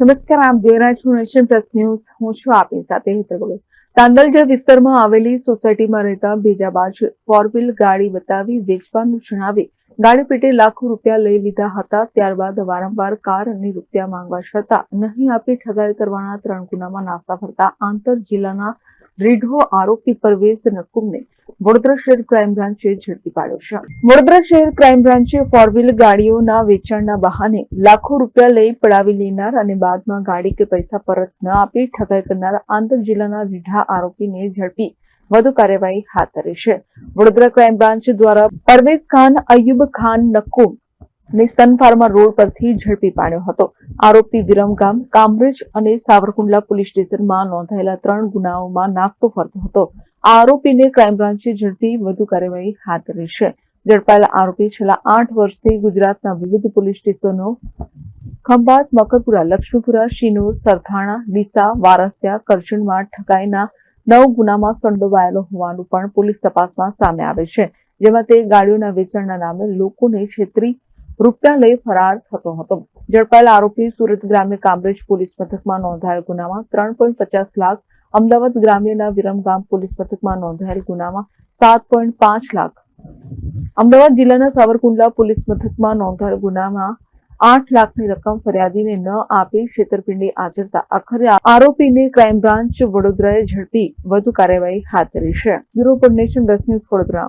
નમસ્કાર, આપ જોઈ રહ્યા છો નેશન પ્લસ ન્યૂઝ. હું છું આપની સાથે હેતર તાંદલજા વિસ્તારમાં આવેલી સોસાયટીમાં રહેતા ભેજાબાજ ફોર વ્હીલ ગાડી બતાવી વેચવાનું જણાવી ગાડી પેટે લાખો રૂપિયા લઈ લીધા હતા. ત્યારબાદ વારંવાર કાર અને રૂપિયા માંગવા છતાં નહીં આપી ઠગાઈ કરવાના ત્રણ ગુનામાં નાસ્તા ફરતા આંતર જિલ્લાના રીઢો આરોપી પરવેઝ નકુમને વડોદરા શહેર ક્રાઇમ બ્રાન્ચે ઝડપી પાડ્યો છે. વડોદરા શહેર ક્રાઇમ બ્રાન્ચે ફોર વ્હીલ ગાડીઓના વેચાણના બહાને લાખો રૂપિયા લઈ પડાવી લેનાર અને બાદમાં ગાડી કે પૈસા પરત ન આપી ઠગાઈ કરનાર આંતર જિલ્લાના રીઢા આરોપીને ઝડપી વધુ કાર્યવાહી હાથ ધરી છે. વડોદરા ક્રાઇમ બ્રાન્ચ દ્વારા પરવેઝ ખાન, અયુબ ખાન, નકુમ ને સન રોડ પરથી ઝડપી પાડ્યો હતો. આરોપી વિરમગામ કામરેજ અને સાવરકુંડલા પોલીસ સ્ટેશનમાં નોંધાયેલા ત્રણ ગુનાઓમાં નાસ્તો ફરતો હતો. આરોપીને ક્રાઇમ બ્રાન્ચે ઝડપી વધુ કાર્યવાહી હાથ ધરી છે. ઝડપાયેલા આરોપી છેલ્લા આઠ વર્ષથી ગુજરાતના વિવિધ પોલીસ સ્ટેશનો, ખંભાત, મકરપુરા, લક્ષ્મીપુરા, શિનોર, સરથાણા, ડીસા, વારસિયા, કરજણમાં ઠગાઈના નવ ગુનામાં સંડોવાયેલો હોવાનું પણ પોલીસ તપાસમાં સામે આવે છે. જેમાં તે ગાડીઓના વેચાણના નામે લોકોને છેતરી રૂપિયા લઈ ફરાર થતો હતો. ઝડપાયેલ આરોપી સુરત ગ્રામ્ય કામરેજ પોલીસ મથકમાં નોંધાયેલ ગુનામાં ત્રણ પચાસ લાખ, અમદાવાદ ગ્રામ્યના વિરમગામ પોલીસ મથકમાં નોંધાયેલ ગુનામાં સાત પોઈન્ટ પાંચ લાખ. અમદાવાદ જિલ્લાના સાવરકુંડલા પોલીસ મથકમાં નોંધાયેલ ગુનામાં આઠ લાખની રકમ ફરિયાદીને ન આપી છેતરપિંડી આચરતા આખરે આરોપીને ક્રાઇમ બ્રાન્ચ વડોદરાએ ઝડપી વધુ કાર્યવાહી હાથ ધરી છે. બ્યુરો પર નેશન દસ ન્યૂઝ વડોદરા.